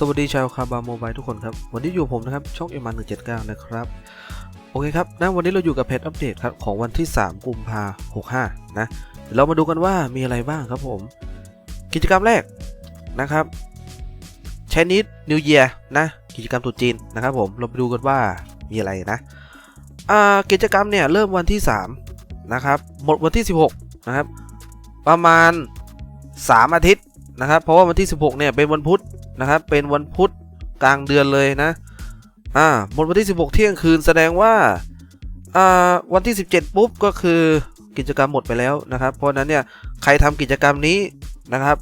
สวัสดีชาวคาบาโมบายทุกคนครับ วันนี้อยู่ผมนะครับ ช่องเอ็มันหนึ่งเจ็ดเก้านะครับ โอเคครับนะวันนี้เราอยู่กับเพจอัปเดตครับ ของวันที่ 3 กุมภาหกห้านะเรามาดูกันว่ามีอะไรบ้างครับผม กิจกรรมแรกนะครับ Chinese New Year นะ กิจกรรมตรุษจีนนะครับผม เราไปดูกันว่ามีอะไรนะ อ่า กิจกรรมเนี่ย เริ่มวันที่ 3 นะครับ หมดวันที่ 16 นะครับ ประมาณ 3 อาทิตย์ นะครับ เพราะว่าวันที่ 16 เนี่ยเป็นวันพุธนะครับ เป็นวันพุธกลางเดือนเลยนะ อ่าหมดวันที่ 16 เที่ยงคืนแสดงว่า อ่า วันที่ 17 ปุ๊บก็คือกิจกรรมหมดไปแล้วนะครับ เพราะนั้นเนี่ยใครทำกิจกรรมนี้นะครับ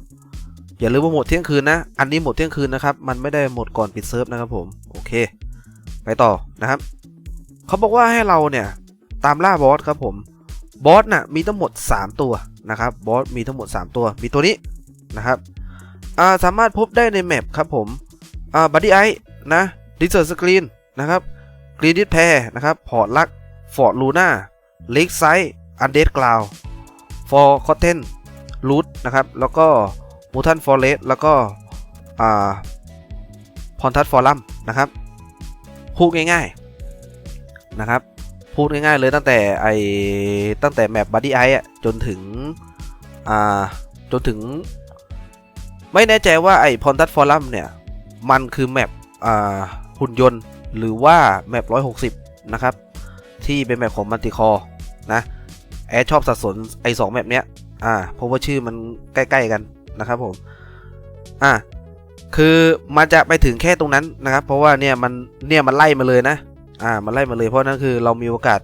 อย่าลืมว่าหมดเที่ยงคืนนะ อันนี้หมดเที่ยงคืนนะครับ มันไม่ได้หมดก่อนปิดเซิร์ฟนะครับผม โอเค ไปต่อนะครับ เขาบอกว่าให้เราเนี่ยตามล่าบอสครับผม บอสน่ะมีทั้งหมด 3 ตัวนะครับ บอสมีทั้งหมด 3 ตัว มีตัวนี้ นะครับาสามารถพบได้ในแมปครับผมบัดดี้ไอนะดิสเซอร์สกรีนนะครับกรีนดิสแพรนะครับพอร์ตลักฟอร์ดลูน่าเล็กไซส์อันเดดกลาวฟอร์คอตเทนรูทนะครับแล้วก็มูทันฟอร์เรสแล้วก็พอนทัสฟอรัมนะครับพูดง่ายๆนะครับพูดง่ายๆเลยตั้งแต่ไอตั้งแต่แมปบัดดี้ไออะจนถึงจนถึง ไม่แน่ใจว่าไอพอนทัสฟอรัมเนี่ย มันคือแมปอ่าหุ่นยนต์ หรือว่าแมป160 นะครับ ที่เป็นแมปของมัลติคอร์นะ แอดชอบสัดสนไอสองแมปเนี้ยอ่าเพราะว่าชื่อมันใกล้ๆกันนะครับผม อ่าคือมันจะไปถึงแค่ตรงนั้นนะครับ เพราะว่าเนี่ยมันเนี่ยมันไล่มาเลยนะ อ่า มันไล่มาเลยเพราะนั่นคือเรามีโอกาส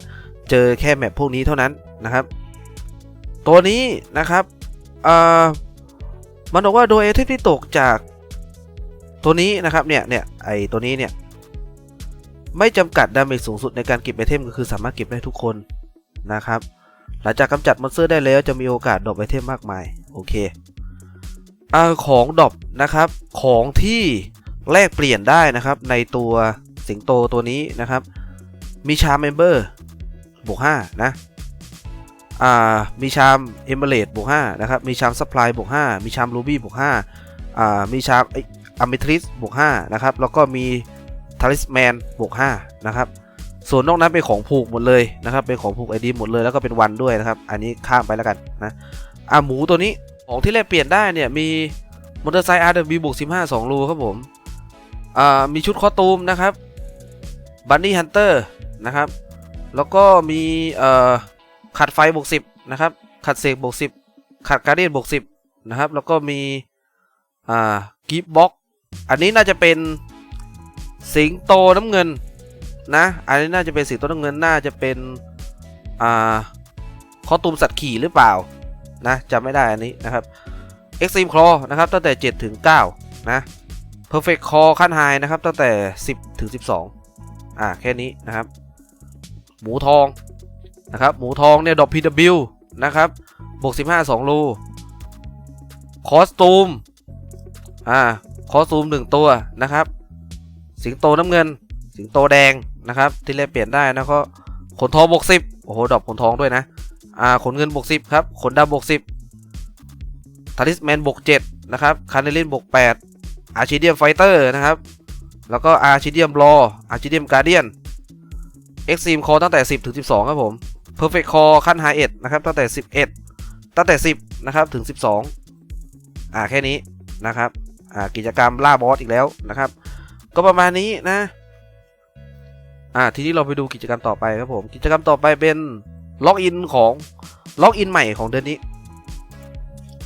เจอแค่แมปพวกนี้เท่านั้นนะครับ ตัวนี้นะครับอ่า มันบอกว่าโดยไอเทมที่ตกจากตัวนี้นะครับเนี่ยเนี่ยไอตัวนี้เนี่ยไม่จำกัดดาเมจสูงสุดในการเก็บไอเทมก็คือสามารถเก็บได้ทุกคนนะครับ หลังจากกำจัดมอนสเตอร์ได้แล้วจะมีโอกาสดรอปไอเทมมากมายโอเคอาของดรอปนะครับของที่แลกเปลี่ยนได้นะครับในตัวสิงโตตัวนี้นะครับ มีชามเมมเบอร์บวก5นะ อ่ามีชามเอเมเลตบวก5นะครับมีชามซัพพลายบวก5มีชามรูบี้บวก5อ่ามีชามอะมิทริสบวก5นะครับแล้วก็มีทาริสแมนบวก5นะครับส่วนนอกนั้นเป็นของผูกหมดเลยนะครับเป็นของผูกไอดีหมดเลยแล้วก็เป็นวันด้วยนะครับอันนี้ข้ามไปแล้วกันนะอ่าหมูตัวนี้ของที่แลกเปลี่ยนได้เนี่ยมีมอเตอร์ไซค์ RW บวก15 2รูครับผมอ่ามีชุดคอตูมนะครับบันนี่ฮันเตอร์นะครับแล้วก็มีเอ่อ ขัดไฟบวก10นะครับขัดเสกบวก10ขัดการเดียนบวก10นะครับ แล้วก็มีอ่ากิฟบ็อกอันนี้น่าจะเป็นสิงโตน้ำเงินนะ อันนี้น่าจะเป็นสีต้นน้ำเงินน่าจะเป็นอ่าคอตูมสัตว์ขี่หรือเปล่านะจำไม่ได้อันนี้นะครับ Extreme Claw นะครับตั้งแต่ 7 ถึง 9 นะ Perfect Claw ขั้นไฮนะครับตั้งแต่ 10 ถึง 12 อ่าแค่นี้นะครับ หมูทอง นะครับหมูทองเนี่ยดอก PW นะครับบวก15 2รูคอสตูมอ่าคอสตูม 1 ตัวนะครับ สิงโตน้ำเงิน สิงโตแดงนะครับ ที่แลกเปลี่ยนได้นะก็ขนทองบวกสิบโอ้โหดอกขนทองด้วยนะอ่าขนเงินบวกสิบครับขนดำบวกสิบทาริสแมนบวกเจ็ดนะครับคาร์เนลินบวกแปดอาร์ชิเดียมไฟเตอร์นะครับ แล้วก็อาร์ชิเดียมรออาร์ชิเดียมการเดียนเอ็กซีมคอตั้งแต่ 10 ถึง 12 ครับผม เพอร์เฟกต์คอขั้นไฮเอ็ดนะครับ ตั้งแต่ 11 ตั้งแต่ 10 นะครับ ถึง 12 อ่า แค่นี้นะครับ อ่า กิจกรรมล่าบอสอีกแล้วนะครับ ก็ประมาณนี้นะ อ่า ทีนี้เราไปดูกิจกรรมต่อไปครับผม กิจกรรมต่อไปเป็นล็อกอินของล็อกอินใหม่ของเดือนนี้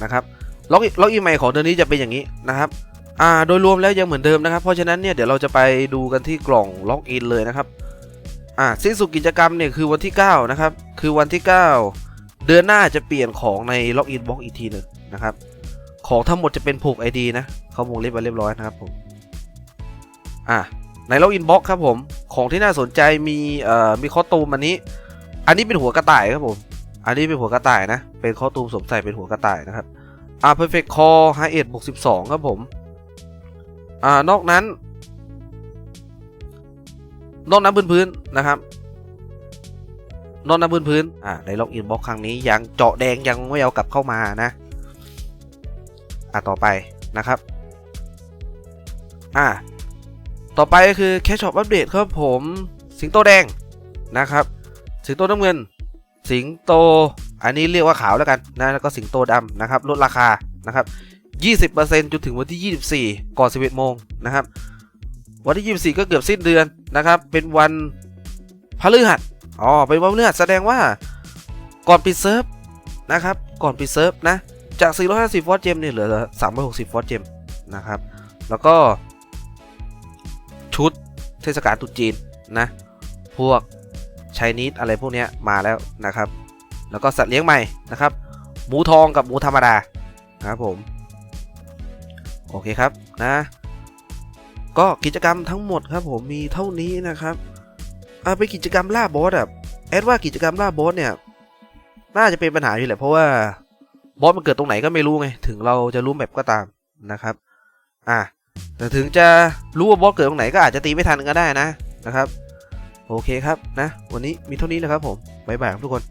นะครับล็อกล็อกอินใหม่ของเดือนนี้จะเป็นอย่างนี้นะครับ อ่า โดยรวมแล้วยังเหมือนเดิมนะครับ เพราะฉะนั้นเนี่ยเดี๋ยวเราจะไปดูกันที่กล่องล็อกอินเลยนะครับ อ่าสิ้นสุดกิจกรรมเนี่ยคือวันที่ 9 นะครับ คือวันที่ 9 เดือนหน้าจะเปลี่ยนของในล็อกอินบล็อกอีกทีหนึ่งนะครับ ของทั้งหมดจะเป็นผูก ID นะเขาวงเล็บไว้เรียบร้อยนะครับผมอะในล็อกอินบ็อกครับผมของที่น่าสนใจมีเอ่อมีคอตูมอันนี้ อันนี้เป็นหัวกระต่ายครับผมอันนี้เป็นหัวกระต่ายนะ เป็นคอตูมสวมใส่เป็นหัวกระต่ายนะครับอ่า perfect core high edge บวก12ครับผมอ่านอกนั้น นอกนั้นพื้นๆนะครับ นอกนั้นพื้นอ่าในล็อกอินบ็อกครั้งนี้ยังเจาะแดงยังไม่เอากลับเข้ามานะ อ่าต่อไปนะครับ อ่า ต่อไปก็คือแคชช็อปอัปเดตครับผมสิงโตแดงนะครับ สิงโตน้ำเงิน สิงโต อันนี้เรียกว่าขาวแล้วกันนะแล้วก็สิงโตดำนะครับลดราคานะครับ 20%จนถึงวันที่ 24 ก่อน 11 โมงนะครับ วันที่ 24 ก็เกือบสิ้นเดือนนะครับ เป็นวันพฤหัส อ๋อเป็นวันพฤหัสแสดงว่าก่อนปิดเซิร์ฟนะครับ ก่อนปิดเซิร์ฟนะ จาก 450 ฟอสเจมเนี่ยเหลือ 360 ฟอสเจมนะครับ แล้วก็ ชุดเทศกาลตุจีนนะ พวกชายนิดอะไรพวกเนี้ยมาแล้วนะครับ แล้วก็สัตว์เลี้ยงใหม่นะครับ หมูทองกับหมูธรรมดานะครับผม โอเคครับนะ ก็กิจกรรมทั้งหมดครับผมมีเท่านี้นะครับ อาไปกิจกรรมล่าบอสอะแอดว่ากิจกรรมล่าบอสเนี่ย น่าจะเป็นปัญหาอยู่แหละเพราะว่าบอสมันเกิดตรงไหนก็ไม่รู้ไง ถึงเราจะรู้แมปก็ตามนะครับ อะแต่ถึงจะรู้ว่าบอสเกิดตรงไหนก็อาจจะตีไม่ทันก็ได้นะนะครับ โอเคครับนะ วันนี้มีเท่านี้นะครับผมบ๊ายบายครับทุกคน